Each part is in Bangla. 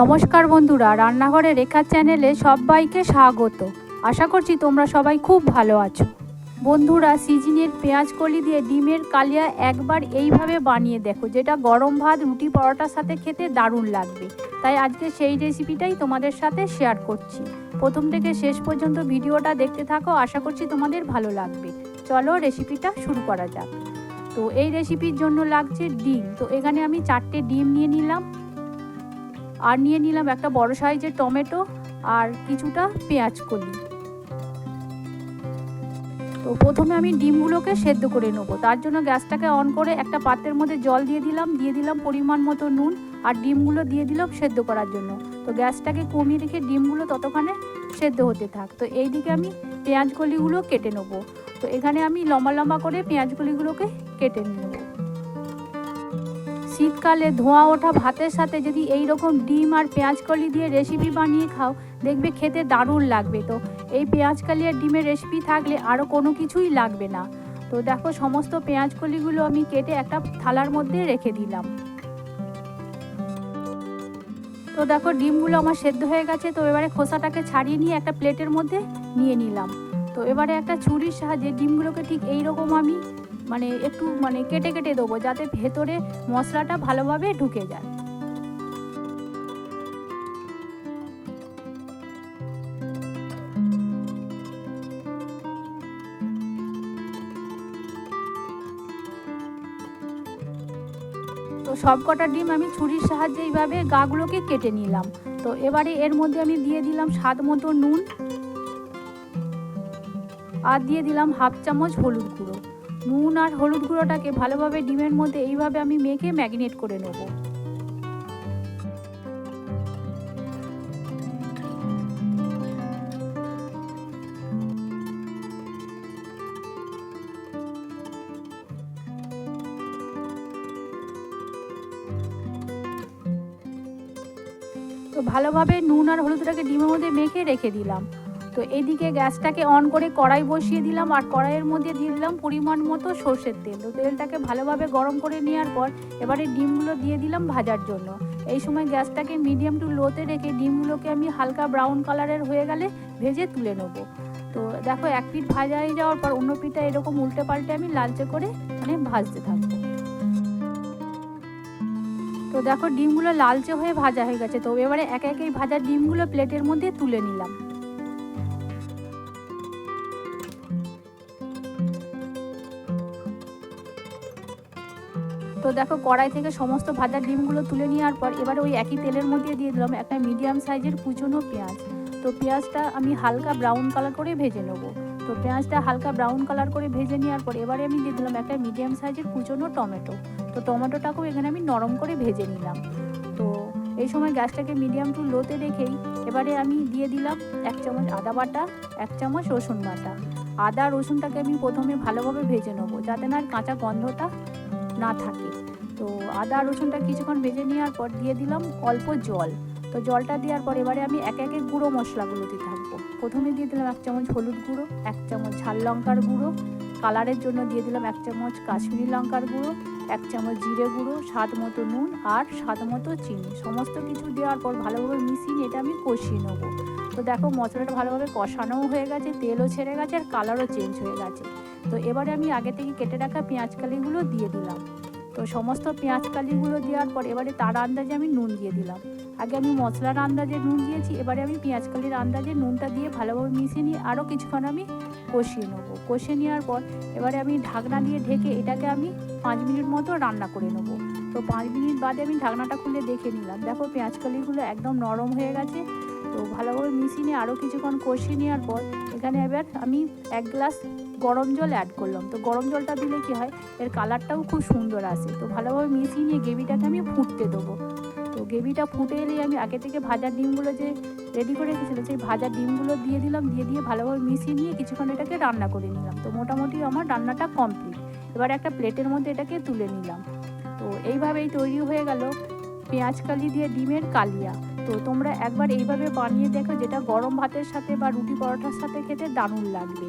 নমস্কার বন্ধুরা রান্নাঘরে রেখা চ্যানেলে সবাইকে স্বাগত। আশা করছি তোমরা সবাই খুব ভালো আছো। বন্ধুরা, সিজনের পেঁয়াজ কলি দিয়ে ডিমের কালিয়া একবার এইভাবে বানিয়ে দেখো, যেটা গরম ভাত, রুটি পরোটার সাথে খেতে দারুণ লাগবে। তাই আজকে সেই রেসিপিটাই তোমাদের সাথে শেয়ার করছি। প্রথম থেকে শেষ পর্যন্ত ভিডিওটা দেখতে থাকো, আশা করছি তোমাদের ভালো লাগবে। চলো রেসিপিটা শুরু করা যাক। তো এই রেসিপির জন্য লাগছে ডিম। তো এখানে আমি চারটে ডিম নিয়ে নিলাম। আর নিয়ে নিলাম একটা বড় সাইজের টমেটো আর কিছুটা পেঁয়াজ কলি। তো প্রথমে আমি ডিমগুলোকে সেদ্ধ করে নেব। তার জন্য গ্যাসটাকে অন করে একটা পাত্রের মধ্যে জল দিয়ে দিলাম দিয়ে দিলাম পরিমাণ মতো নুন আর ডিমগুলো দিয়ে দিলাম সেদ্ধ করার জন্য। তো গ্যাসটাকে কমিয়ে রেখে ডিমগুলো ততক্ষণে সেদ্ধ হতে থাক। তো এই দিকে আমি পেঁয়াজ কলিগুলো কেটে নেব। তো এখানে আমি লম্বা লম্বা করে পেঁয়াজ কলিগুলোকে কেটে নেব শীতকালে ধোঁয়া ওঠা ভাতের সাথে যদি এই রকম ডিম আর পেঁয়াজ কলি দিয়ে রেসিপি বানিয়ে খাও, দেখবে খেতে দারুণ লাগবে তো। এই পেঁয়াজ কালি আর ডিমের রেসিপি থাকলে আরও কোনো কিছুই লাগবে না। তো দেখো সমস্ত পেঁয়াজ কলিগুলো আমি কেটে একটা থালার মধ্যে রেখে দিলাম। তো দেখো ডিমগুলো আমার সেদ্ধ হয়ে গেছে, তো এবারে খোসাটাকে ছাড়িয়ে নিয়ে একটা প্লেটের মধ্যে নিয়ে নিলাম। তো এবারে একটা ছুরির সাহায্যে ডিমগুলোকে ঠিক এই রকম আমি মানে একটু মানে কেটে কেটে দেবো যাতে ভেতরে মশলাটা ভালোভাবে ঢুকে যায়। তো সব কটা ডিম আমি ছুরির সাহায্যে এইভাবে গাগুলোকে কেটে নিলাম। তো এবারে এর মধ্যে আমি দিয়ে দিলাম স্বাদ মতো নুন। আর দিয়ে দিলাম হাফ চামচ হলুদ গুঁড়ো। নুন আর হলুদ গুঁড়োটাকে ভালোভাবে ডিমের মধ্যে এইভাবে আমি মেখে ম্যাগিনেট করে নেব। তো ভালোভাবে নুন আর হলুদটাকে ডিমের মধ্যে মেখে রেখে দিলাম। তো এদিকে গ্যাসটাকে অন করে কড়াই বসিয়ে দিলাম আর কড়াইয়ের মধ্যে দিলাম পরিমাণ মতো সর্ষের তেল। তো তেলটাকে ভালোভাবে গরম করে নেওয়ার পর এবারে ডিমগুলো দিয়ে দিলাম ভাজার জন্য। এই সময় গ্যাসটাকে মিডিয়াম টু লোতে রেখে ডিমগুলোকে আমি হালকা ব্রাউন কালারের হয়ে গেলে ভেজে তুলে নেব। তো দেখো এক পিঠ ভাজা হয়ে যাওয়ার পর অন্য পিঠটা এরকম উল্টে পাল্টে আমি লালচে করে মানে ভাজতে থাকব। তো দেখো ডিমগুলো লালচে হয়ে ভাজা হয়ে গেছে। তো এবারে এক এক এই ভাজা ডিমগুলো প্লেটের মধ্যে তুলে নিলাম। তো দেখো কড়াই থেকে সমস্ত ভাজা ডিমগুলো তুলে নেওয়ার পর এবারে ওই একই তেলের মধ্যে দিয়ে দিলাম একটা মিডিয়াম সাইজের কুচনো পেঁয়াজ। তো পেঁয়াজটা আমি হালকা ব্রাউন কালার করে ভেজে নেব। তো পেঁয়াজটা হালকা ব্রাউন কালার করে ভেজে নেওয়ার পর এবারে আমি দিয়ে দিলাম একটা মিডিয়াম সাইজের কুচনো টমেটো। তো টমেটোটাকেও এখানে আমি নরম করে ভেজে নিলাম। তো এই সময় গ্যাসটাকে মিডিয়াম টু লোতে রেখেই এবারে আমি দিয়ে দিলাম এক চামচ আদা বাটা, এক চামচ রসুন বাটা। আদা রসুনটাকে আমি প্রথমে ভালোভাবে ভেজে নেব যাতে না কাঁচা গন্ধটা না থাকে। তো আদা, রসুনটা কিছুক্ষণ ভেজে নেওয়ার পর দিয়ে দিলাম অল্প জল। তো জলটা দেওয়ার পর এবারে আমি এক একে গুঁড়ো মশলাগুলো দিতে থাকব। প্রথমে দিয়ে দিলাম এক চামচ হলুদ গুঁড়ো, এক চামচ ঝাল লঙ্কার গুঁড়ো, কালারের জন্য দিয়ে দিলাম এক চামচ কাশ্মীরি লঙ্কার গুঁড়ো, এক চামচ জিরে গুঁড়ো, স্বাদ মতো নুন আর স্বাদ মতো চিনি। সমস্ত কিছু দেওয়ার পর ভালোভাবে মিশিয়ে এটা আমি কষিয়ে নেব। তো দেখো মশলাটা ভালোভাবে কষানোও হয়ে গেছে, তেলও ছেড়ে গেছে আর কালারও চেঞ্জ হয়ে গেছে। তো এবারে আমি আগে থেকে কেটে রাখা পেঁয়াজ কালিগুলো দিয়ে দিলাম। তো সমস্ত পেঁয়াজ কালিগুলো দেওয়ার পর এবারে তার আন্দাজে আমি নুন দিয়ে দিলাম। আগে আমি মশলার আন্দাজে নুন দিয়েছি, এবারে আমি পেঁয়াজ কালির আন্দাজে নুনটা দিয়ে ভালোভাবে মিশিয়ে নিয়ে আরও কিছুক্ষণ আমি কষিয়ে নেব। কষিয়ে নেওয়ার পর এবারে আমি ঢাকনা দিয়ে ঢেকে এটাকে আমি পাঁচ মিনিট মতো রান্না করে নেব। তো পাঁচ মিনিট বাদে আমি ঢাকনাটা খুলে দেখে নিলাম। দেখো পেঁয়াজ কালিগুলো একদম নরম হয়ে গেছে। তো ভালোভাবে মিশিয়ে নিয়ে আরও কিছুক্ষণ কষিয়ে নেওয়ার পর এখানে এবার আমি এক গ্লাস গরম জল অ্যাড করলাম। তো গরম জলটা দিলে কি হয়? এর কালারটাও খুব সুন্দর আসে। তো ভালোভাবে মিশিয়ে নিয়ে গ্রেভিটাকে আমি ফুটতে দেবো। তো গ্রেভিটা ফুটে এলেই আমি আগে থেকে ভাজা ডিমগুলো যে রেডি করে রেখেছিলো সেই ভাজা ডিমগুলো দিয়ে দিলাম, দিয়ে দিয়ে ভালোভাবে মিশিয়ে নিয়ে কিছুক্ষণ এটাকে রান্না করে নিলাম। তো মোটামুটি আমার রান্নাটা কমপ্লিট এবার একটা প্লেটের মধ্যে এটাকে তুলে নিলাম। তো এইভাবেই তৈরি হয়ে গেল পেঁয়াজ কালি দিয়ে ডিমের কালিয়া। তো তোমরা একবার এইভাবে বানিয়ে দেখো, যেটা গরম ভাতের সাথে বা রুটি পরোটার সাথে খেতে দারুণ লাগবে।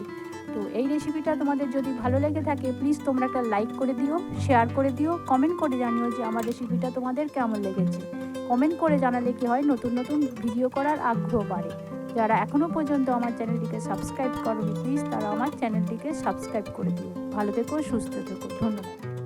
তো এই রেসিপিটা তোমাদের যদি ভালো লেগে থাকে প্লিজ তোমরা একটা লাইক করে দিও শেয়ার করে দিও কমেন্ট করে জানিও যে আমার রেসিপিটা তোমাদের কেমন লেগেছে। কমেন্ট করে জানালে কি হয়, নতুন নতুন ভিডিও করার আগ্রহ বাড়ে। যারা এখনও পর্যন্ত আমার চ্যানেলটিকে সাবস্ক্রাইব করনি প্লিজ তারা আমার চ্যানেলটিকে সাবস্ক্রাইব করে দিও। ভালো থেকো, সুস্থ থেকো, ধন্যবাদ।